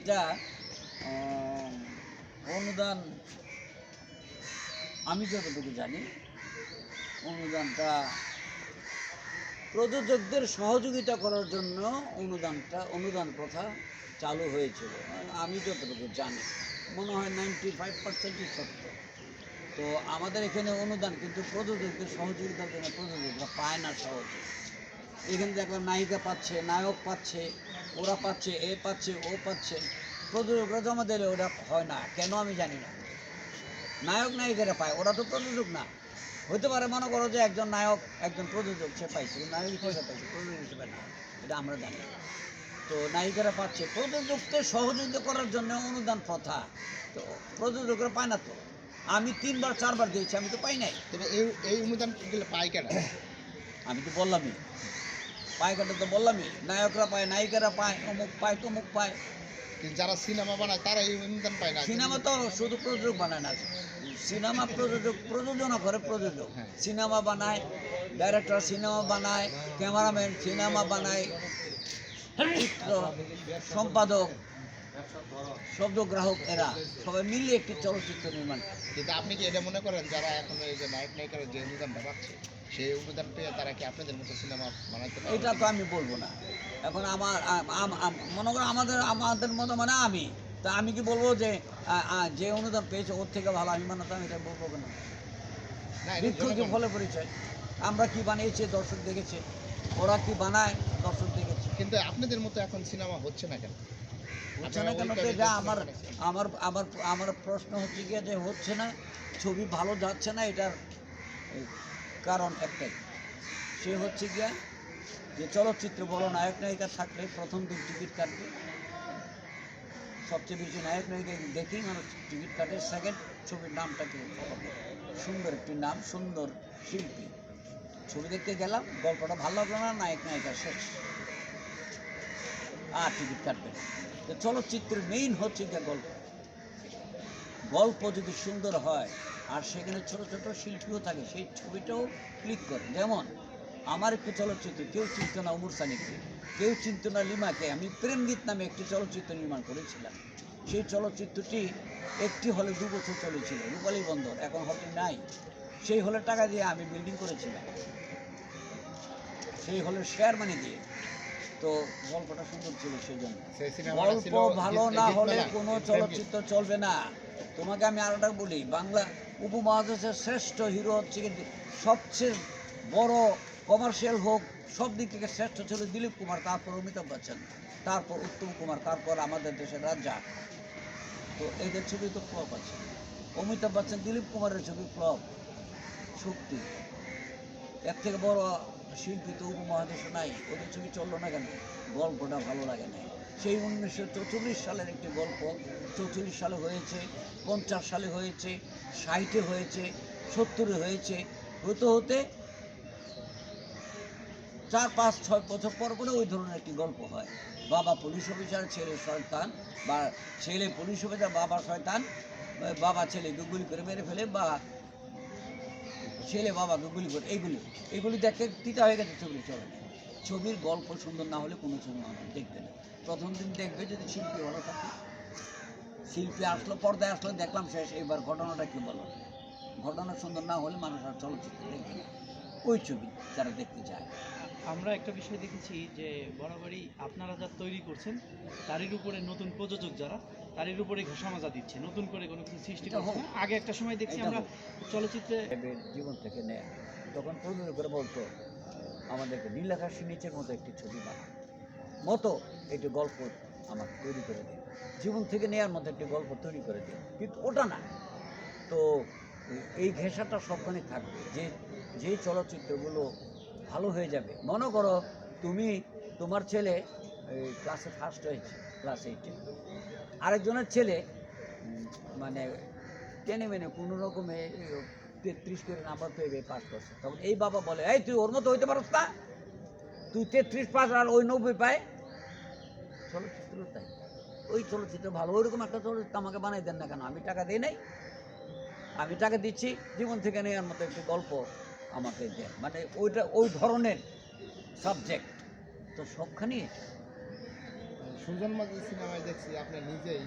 এটা অনুদান, আমি যতটুকু জানি, অনুদানটা প্রযোজকদের সহযোগিতা করার জন্য অনুদানটা, অনুদান প্রথা চালু হয়েছিল। আমি যতটুকু জানি, মনে হয় নাইনটি ফাইভ পার্সেন্টই সত্য। তো আমাদের এখানে অনুদান কিন্তু প্রযোজকদের সহযোগিতার জন্য প্রযোজকরা পায় না সহজে। এখানে দেখলাম নায়িকা পাচ্ছে নায়ক পাচ্ছে ওরা পাচ্ছে এ পাচ্ছে ও পাচ্ছে। প্রযোজকরা জমা দিলে ওরা হয় না কেন আমি জানি না। নায়ক নায়িকারা পায় ওরা তো প্রযোজক না। হতে পারে মনে করো যে একজন নায়ক একজন প্রযোজক সে পাইছে নায়ক হিসেবে পাইছে প্রযোজক হিসেবে না এটা আমরা জানি। তো নায়িকারা পাচ্ছে প্রযোজককে সহযোগিতা করার জন্য অনুদান প্রথা। তো প্রযোজকরা পায় না তো। আমি তিনবার চারবার দিয়েছি আমি তো পাই নাই। তবে এই এই অনুদান পায় কেন? আমি তো বললামই পায়কাটা তো বললামই নায়করা পায় নায়িকারা পায় অমুক পায় তমুক পায়। কিন্তু যারা সিনেমা বানায় তারা এই অনুদান পায় না। সিনেমা তো শুধু প্রযোজক বানায় না সিনেমা প্রযোজক প্রযোজনা করে প্রযোজক। হ্যাঁ। সিনেমা বানায় ডাইরেক্টর সিনেমা বানায় ক্যামেরাম্যান সিনেমা বানায় চিত্র সম্পাদক। শব্দগ্রাহক এরা। সবাই মিলে একটি চলচ্চিত্র নির্মাণ কিন্তু আপনি কি এটা মনে করেন যারা এখন এই যে নায়ক নায়িকারা যে অনুদানটা পাচ্ছে সেই অনুদান পেয়ে তারা কি আপনাদের মতো সিনেমা বানাইতে পারে এটা তো আমি বলব না। এখন আমার আম- আম- আম- মনে করো আমাদের আমাদের মতো মানে আমি। তা আমি কি বলব যে যে অনুদান পেয়েছে ওর থেকে ভালো আমি মানে আমি এটা বলব কেন? না এটা বৃক্ষ কি জনগণ- ফলে পরিচয়। আমরা কি বানিয়েছি দর্শক দেখেছে? ওরা কি বানায় দর্শক দেখেছে? কিন্তু আপনাদের মতো এখন সিনেমা হচ্ছে না কেন? হচ্ছে কেন এটা আমার আমার আমার আমার প্রশ্ন হচ্ছে গিয়ে যে হচ্ছে না, ছবি ভালো যাচ্ছে না, এটার কারণ একটাই। সে হচ্ছে গিয়া যে চলচ্চিত্র বড় নায়ক, নায়িকা থাকলে প্রথম দিন টিকিট কাটবে। সবচেয়ে বেশি নায়ক, নায়িকা দেখেই মানুষ টিকিট কাটে। সেকেন্ড ছবির নামটাকে সুন্দর একটি নাম, সুন্দর শিল্পী। ছবি দেখতে গেলাম, গল্পটা ভালো লাগল না, নায়ক, নায়িকা শেষ। আর টিকিট কাটবে তো চলচ্চিত্রের মেইন হচ্ছে গিয়ে গল্প। গল্প যদি সুন্দর হয়, আর সেখানে ছোট ছোট শিল্পীও থাকে, সেই ছবিটাও ক্লিক করে। যেমন, আমার একটি চলচ্চিত্র, কেউ চিনত না উমর সানিকে, কেউ চিনত না লিমাকে, আমি প্রেমগীত নামে একটি চলচ্চিত্র নির্মাণ করেছিলাম। সেই চলচ্চিত্রটি একটি হলে দু বছর চলেছিল, রূপালী বন্দর, এখন হলটি নাই। সেই হলের টাকা দিয়ে আমি বিল্ডিং করেছিলাম। সেই হলের শেয়ার মানি দিয়ে। তো গল্পটা সুন্দর ছিল সেই জন্য গল্প ভালো না হলে কোনো চলচ্চিত্র চলবে না। তোমাকে আমি আরেকটা বলি বাংলা উপমহাদেশের শ্রেষ্ঠ হিরো হচ্ছে কিন্তু সবচেয়ে বড় কমার্শিয়াল হোক সব দিক থেকে শ্রেষ্ঠ ছিল দিলীপ কুমার তারপর অমিতাভ বচ্চন তারপর উত্তম কুমার তারপর আমাদের দেশের রাজা। তো এদের ছবি তো ফ্লপ আছে। অমিতাভ বচ্চন দিলীপ কুমারের ছবি ফ্লপ শক্তি এর থেকে বড় শিল্পী তো উপমহাদেশে নাই ওদের ছবি চলল না কেন? গল্পটা ভালো লাগে না সেই উনিশশো চৌচল্লিশ সালের একটি গল্প, চৌচল্লিশ সালে হয়েছে, পঞ্চাশ সালে হয়েছে, ষাটে হয়েছে, সত্তরে হয়েছে, হতে হতে চার, পাঁচ, ছয় বছর পর পরে ওই ধরনের একটি গল্প হয়। বাবা পুলিশ অফিসার, ছেলে শয়তান, বা ছেলে পুলিশ অফিসার, বাবা শয়তান, বাবা ছেলে গুলি করে মেরে ফেলে, বা ছেলে বাবাকে গুলি করে এইগুলি এইগুলি দেখে তিতা হয়ে গেছে ছবি চলে। ছবির গল্প সুন্দর না হলে কোনো ছবি না দেখবে না। প্রথম দিন দেখবে যদি শিল্পী ভালো থাকে। শিল্পী আসলো, পর্দায় আসলো, দেখলাম শেষ। এবার ঘটনাটা কী বলো? ঘটনা সুন্দর না হলে মানুষ আর চলচ্চিত্র দেখবে ওই ছবি যারা দেখতে চায়। আমরা একটা বিষয় দেখেছি যে বরাবরই আপনারা যা তৈরি করছেন তারই উপরে নতুন প্রযোজক যারা তারই উপরে ঘোষণা দিচ্ছে নতুন করে কোনো কিছু সৃষ্টি করছে না। আগে একটা সময় দেখছি আমরা চলচ্চিত্রে জীবন থেকে নেয়। তখন প্রযোজক করে বলতো আমাদেরকে নীলাকাশের নিচের মতো একটি ছবি বানাও। মতো একটি গল্প আমাকে তৈরি করে দিন। জীবন থেকে নেয়ার মতো একটি গল্প তৈরি করে দিন। কিন্তু ওটা না। তো এই ঘেঁষাটা সবখানে থাকবে। যে যে চলচ্চিত্রগুলো ভালো হয়ে যাবে। মনে করো তুমি তোমার ছেলে ক্লাসে ফার্স্ট হয়েছে ক্লাস এইটে আরেকজনের ছেলে মানে টেনে মেনে কোনো রকমে তেত্রিশ করে নাম্বার পেয়ে পাস করছে। তখন এই বাবা বলে, এই, তুই ওর মতো হইতে পারস না। তুই তেত্রিশ পাস আর ওই নব্বই পায়। চলচ্চিত্র তাই। ওই চলচ্চিত্র ভালো। ওইরকম একটা চলচ্চিত্র আমাকে বানাই দেন না কেন? আমি টাকা দিই নাই। আমি টাকা দিচ্ছি, জীবন থেকে নেওয়ার মতো একটি গল্প। আমাকে দেন মানে ওইটা, ওই ধরনের সাবজেক্ট তো সবখানি সুজন মাঝি সিনেমায় দেখছি, আপনি নিজেই।